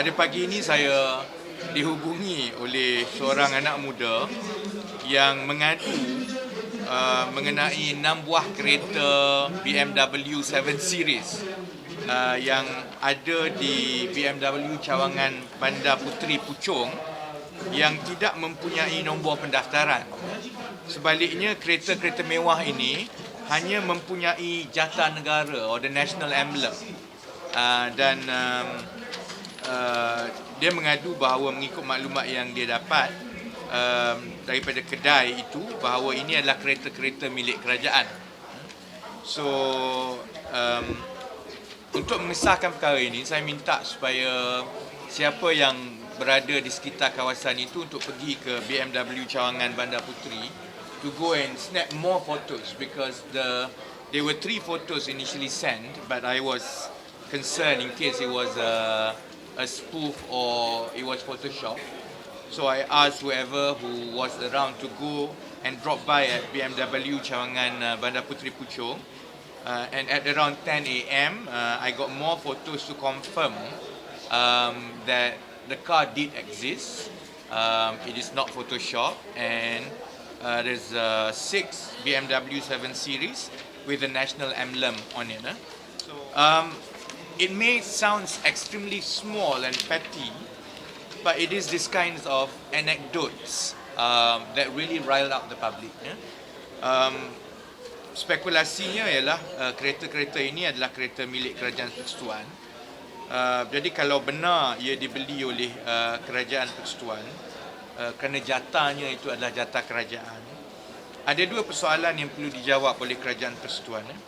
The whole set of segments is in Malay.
Pada pagi ini saya dihubungi oleh seorang anak muda yang mengadu uh, mengenai enam buah kereta BMW 7 Series uh, yang ada di BMW Cawangan Bandar Puteri Puchong yang tidak mempunyai nombor pendaftaran. Sebaliknya kereta-kereta mewah ini hanya mempunyai jata negara or the national emblem. Uh, dan um, uh, dia mengadu bahawa mengikut maklumat yang dia dapat um, daripada kedai itu bahawa ini adalah kereta-kereta milik kerajaan. So um, untuk mengesahkan perkara ini saya minta supaya siapa yang berada di sekitar kawasan itu untuk pergi ke BMW Cawangan Bandar Puteri to go and snap more photos because the there were three photos initially sent but I was concerned in case it was a, a spoof or it was Photoshop. So I asked whoever who was around to go and drop by at BMW Cawangan uh, Bandar Puteri Puchong. Uh, and at around 10 a.m., uh, I got more photos to confirm um, that the car did exist. Um, it is not Photoshop, and uh, there's uh, six BMW 7 Series with the national emblem on it. Huh? So, um, it may sound extremely small and petty, but it is this kinds of anecdotes um, that really rile up the public. Yeah? Um, spekulasinya ialah uh, kereta-kereta ini adalah kereta milik kerajaan persekutuan. Uh, jadi kalau benar ia dibeli oleh uh, kerajaan persekutuan uh, kerana jatahnya itu adalah jatah kerajaan. Ada dua persoalan yang perlu dijawab oleh kerajaan persekutuan. Eh.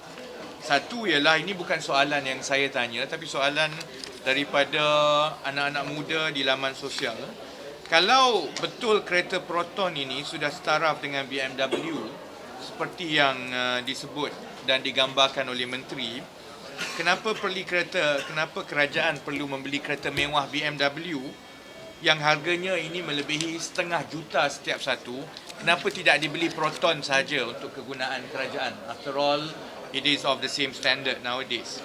Satu ialah ini bukan soalan yang saya tanya tapi soalan daripada anak-anak muda di laman sosial. Kalau betul kereta Proton ini sudah setaraf dengan BMW seperti yang uh, disebut dan digambarkan oleh menteri, kenapa perlu kereta kenapa kerajaan perlu membeli kereta mewah BMW yang harganya ini melebihi setengah juta setiap satu? Kenapa tidak dibeli Proton saja untuk kegunaan kerajaan? After all, it is of the same standard nowadays.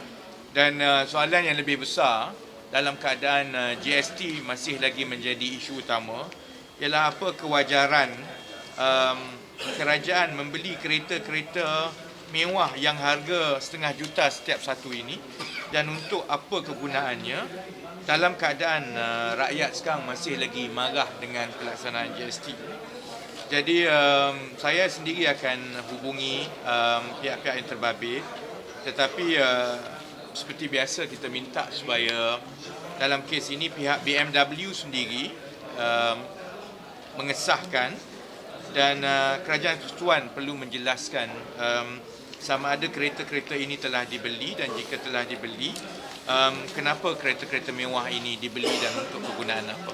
Dan uh, soalan yang lebih besar dalam keadaan uh, GST masih lagi menjadi isu utama ialah apa kewajaran um, kerajaan membeli kereta-kereta mewah yang harga setengah juta setiap satu ini dan untuk apa kegunaannya dalam keadaan uh, rakyat sekarang masih lagi marah dengan pelaksanaan GST. Jadi um, saya sendiri akan hubungi um, pihak-pihak yang terbabit. Tetapi uh, seperti biasa kita minta supaya dalam kes ini pihak BMW sendiri um, mengesahkan dan uh, kerajaan persekutuan perlu menjelaskan um, sama ada kereta-kereta ini telah dibeli dan jika telah dibeli um, kenapa kereta-kereta mewah ini dibeli dan untuk kegunaan apa